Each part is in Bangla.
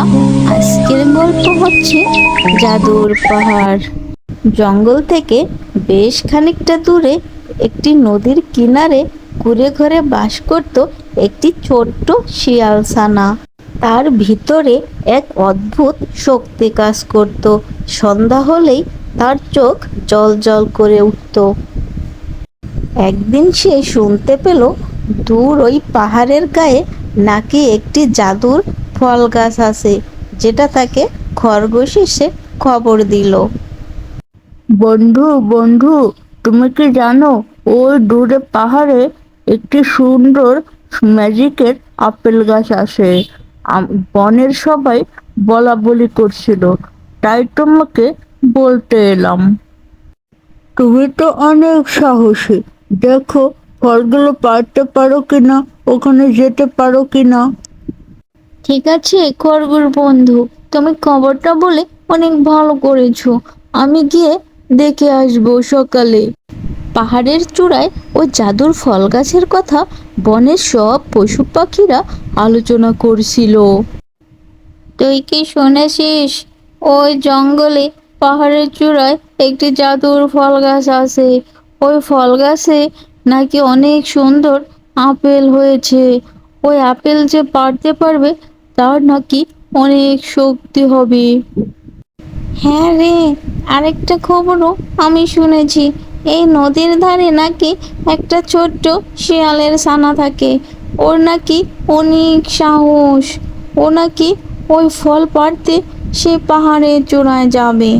বন্ধুরা আজকের গল্প হচ্ছে জাদুর পাহাড়। জঙ্গল থেকে বেশ খানিকটা দূরে একটি নদীর কিনারে কুড়ে ঘরে বাস করত একটি ছোট্ট শিয়ালসানা। তার ভিতরে এক অদ্ভুত শক্তি কাজ করত। সন্ধ্যা হলেই তার চোখ জল জল করে উঠত। একদিন সে শুনতে পেল দূর ওই পাহাড়ের গায়ে নাকি একটি জাদুর ফল গাছ আছে যেটা তাকে খরগোশ এসে খবর দিল। বন্ধু বন্ধু তুমি কি জানো ওই দূরে পাহাড়ে একটি সুন্দর ম্যাজিকের আপেল গাছ আছে। বনের সবাই বলা বলি করছিল তাই তোমাকে বলতে এলাম। তুমি তো অনেক সাহসী। দেখো ফলগুলো পারতে পারো কিনা ওখানে যেতে পারো কিনা। ঠিক আছে খরগোশ বন্ধু। তুমি খবরটা বলে অনেক ভালো করেছ। আমি গিয়ে দেখে আসব সকালে। পাহাড়ের চূড়ায় ওই জাদুর ফল গাছের কথা বনের সব পশু পাখিরা আলোচনা করছিল। তুই কি শুনেছিস? ওই জঙ্গলে পাহাড়ের চূড়ায় একটি জাদুর ফল গাছ আছে। ওই ফল গাছে নাকি অনেক সুন্দর আপেল হয়েছে। ওই আপেল যে পারতে পারবে তার নাকি অনেক শক্তি হবে। হ্যাঁ রে আরেকটা খবরও আমি শুনেছি। এই নদীর ধারে নাকি একটা ছোট্ট শিয়ালের ছানা থাকে। ওর নাকি অনেক সাহস। ও নাকি ওই ফল পাড়তে সে পাহাড়ের চূড়ায় যাবে।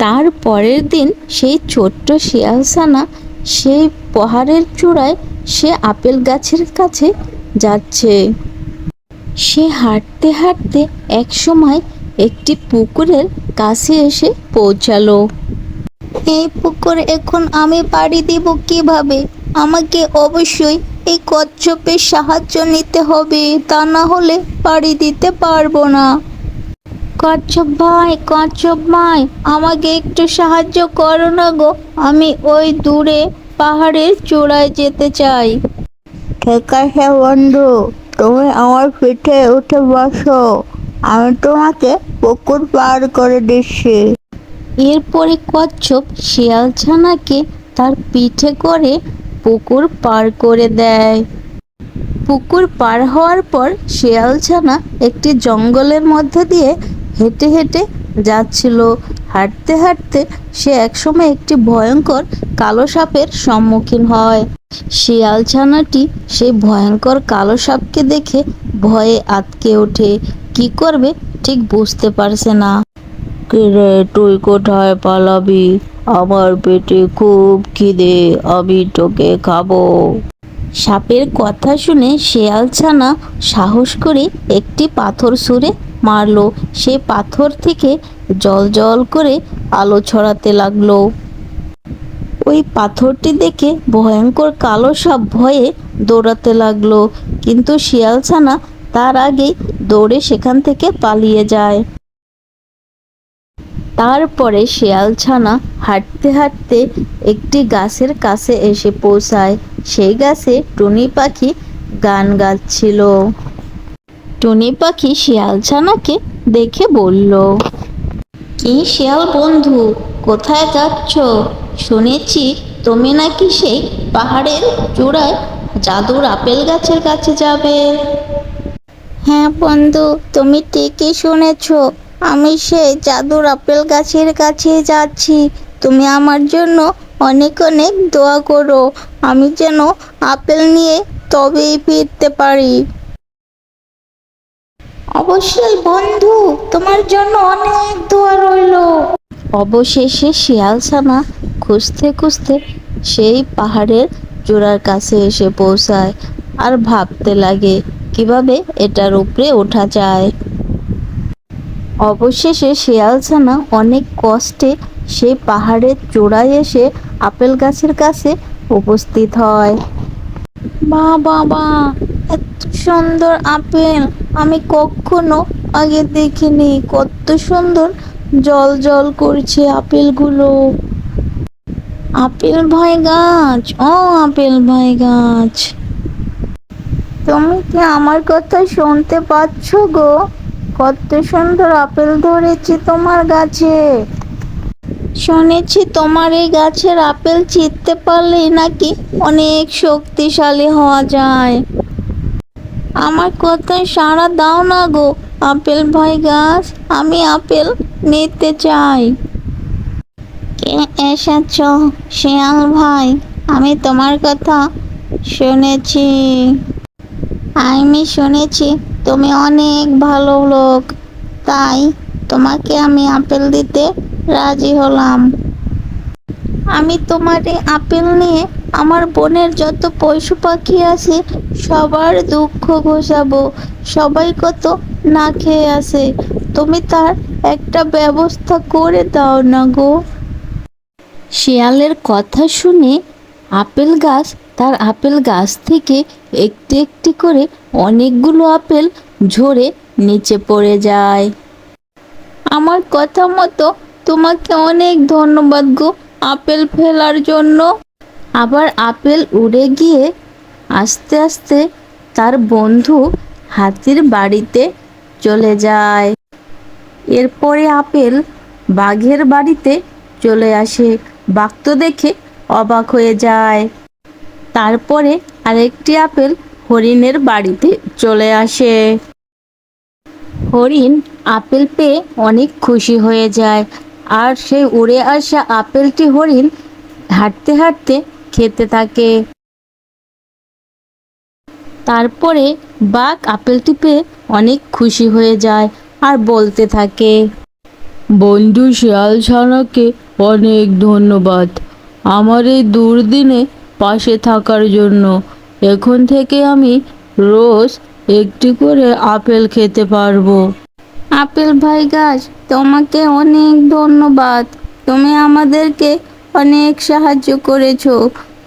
তার পরের দিন সেই ছোট্ট শিয়ালছানা সেই পাহাড়ের চূড়ায় সে আপেল গাছের কাছে যাচ্ছে। সে হাঁটতে হাঁটতে এক সময় একটি পুকুরের কাছে এসে পৌঁছালো। এই পুকুর এখন আমি পাড়ি দিব কীভাবে? আমাকে অবশ্যই এই কচ্ছপের সাহায্য নিতে হবে, তা না হলে পাড়ি দিতে পারব না। কচ্ছপ ভাই কচ্ছপ ভাই, আমাকে একটু সাহায্য করো না গো। আমি ওই দূরে পাহাড়ের চূড়ায় যেতে চাই। ঠিক আছে বন্ধু তুমি আমার পিঠে উঠে বসো। আমি তোমাকে পুকুর পার করে দিচ্ছি। এরপরে কচ্ছপ শিয়াল ছানাকে তার পিঠে করে পুকুর পার করে দেয়। পুকুর পার হওয়ার পর শিয়াল ছানা একটি জঙ্গলের মধ্যে দিয়ে হেঁটে হেঁটে যাচ্ছিল। হাঁটতে হাঁটতে সে একসময় একটি ভয়ঙ্কর কালো সাপের সম্মুখীন হয়। শিয়াল ছানাটি সেই ভয়ঙ্কর কালো সাপকে দেখে ভয়ে আটকে ওঠে। কি করবে ঠিক বুঝতে পারছে না। কিরে তুই কোথায় পালাবি? আমার পেটে খুব খিদে আমি তোকে খাব। সাপের কথা শুনে শেয়াল ছানা সাহস করে একটি পাথর ছুঁড়ে মারলো। সে পাথর থেকে জল জল করে আলো ছড়াতে লাগল। ওই পাথরটি দেখে ভয়ঙ্কর কালো সাপ ভয়ে দৌড়াতে লাগল। কিন্তু শিয়াল ছানা তার আগেই দৌড়ে সেখান থেকে পালিয়ে যায়। তারপরে শেয়াল ছানা হাঁটতে হাঁটতে একটি গাছের কাছে এসে পৌঁছায়। সেই গাছে টুনি পাখি গান গাচ্ছিল। টুনি পাখি শিয়াল ছানাকে দেখে বলল, কি শিয়াল বন্ধু, কোথায় যাচ্ছ? শুনেছি তুমি নাকি সেই পাহাড়ের চূড়ায় জাদুর আপেল গাছের কাছে যাবে। হ্যাঁ বন্ধু তুমি ঠিকই শুনেছ। আমি সেই জাদুর আপেল গাছের কাছে যাচ্ছি। তুমি আমার জন্য অনেক অনেক দোয়া করো। আমি যেন আপেল নিয়ে তবেই ফিরতে পারি। অবশ্যই বন্ধু তোমার জন্য অনেক দোয়া রইল। অবশেষে শিয়ালছানা খুঁজতে খুঁজতে সেই পাহাড়ের চূড়ার কাছে এসে পৌঁছায় আর ভাবতে লাগে কীভাবে এটার উপরে ওঠা যায়। অবশেষে শিয়ালছানা অনেক কষ্টে সেই পাহাড়ের চূড়ায় এসে আপেল গাছের কাছে উপস্থিত হয়। মা, বাবা, এত সুন্দর আপেল! আমি কখনো আগে দেখিনি। কত সুন্দর জল জল করছে আপেলগুলো। আপেল ভাই গাছ, ও আপেল ভাই গাছ। তুমি কি আমার কথা শুনতে পাচ্ছ গো? কত সুন্দর আপেল ধরেছি তোমার গাছে। শুনেছি তোমার এই গাছের আপেল চিনতে পারলে নাকি অনেক শক্তিশালী হওয়া যায়। আমার কথায় সাড়া দাও না গো, আপেল ভাই গাছ, আমি আপেল নিতে চাই। কে এসেছ, শিয়াল ভাই। আমি তোমার কথা শুনেছি। আমি শুনেছি, তুমি অনেক ভালো লোক। তাই তোমাকে আমি আপেল দিতে রাজি হলাম। আমি তোমার এই আপেল নিয়ে আমার বোনের যত পশু পাখি আছে, সবার দুঃখ ঘোষাবো। সবাই কত না খেয়ে আছে। তুমি তার একটা ব্যবস্থা করে দাও না গো। শিয়ালের কথা শুনে আপেল গাছ তার আপেল গাছ থেকে একটি একটি করে অনেকগুলো আপেল ঝরে নিচে পড়ে যায়। আমার কথা মতো তোমাকে অনেক ধন্যবাদ গো আপেল ফেলার জন্য। আবার আপেল উড়ে গিয়ে আস্তে আস্তে তার বন্ধু হাতির বাড়িতে চলে যায়। এরপরে আপেল বাঘের বাড়িতে চলে আসে। বাঘ তো দেখে অবাক হয়ে যায়। তারপরে আরেকটি আপেল হরিণের বাড়িতে চলে আসে। হরিণ আপেল পেয়ে অনেক খুশি হয়ে যায় আর সেই উড়ে আসা আপেলটি হরিণ হাঁটতে হাঁটতে খেতে থাকে। তারপরে বাঘ আপেলটি পেয়ে অনেক খুশি হয়ে যায় আর বলতে থাকে, বন্ধু, শিয়াল ছানাকে অনেক ধন্যবাদ। আমার এই দুর্দিনে পাশে থাকার জন্য এখন থেকে আমি রোজ একটি করে আপেল খেতে পারব। আপেল ভাই গাছ, তোমাকে অনেক ধন্যবাদ। তুমি আমাদেরকে অনেক সাহায্য করেছ।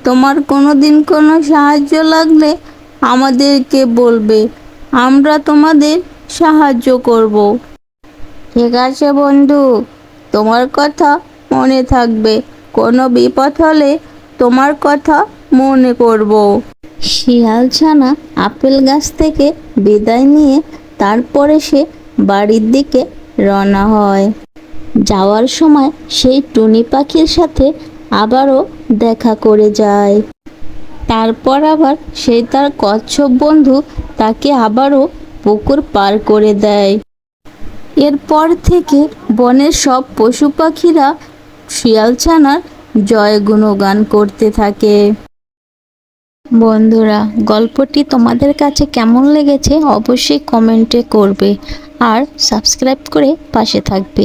তোমার কোনো দিন কোনো সাহায্য লাগলে আমাদেরকে বলবে। আমরা তোমাদের সাহায্য করব। ঠিক আছে বন্ধু, তোমার কথা মনে থাকবে। কোনো বিপদ হলে তোমার কথা মনে করব। শিয়াল ছানা আপেল গাছ থেকে বিদায় নিয়ে তারপরে সে বাড়ির দিকে রওনা হয়। যাওয়ার সময় সেই টুনি পাখির সাথে আবারও দেখা করে যায়। তারপর আবার সেই তার কচ্ছপ বন্ধু তাকে আবারও পুকুর পার করে দেয়। এরপর থেকে বনের সব পশু পাখিরা শিয়ালছানার জয় গুণগান করতে থাকে। বন্ধুরা, গল্পটি তোমাদের কাছে কেমন লেগেছে অবশ্যই কমেন্টে করবে আর সাবস্ক্রাইব করে পাশে থাকবে।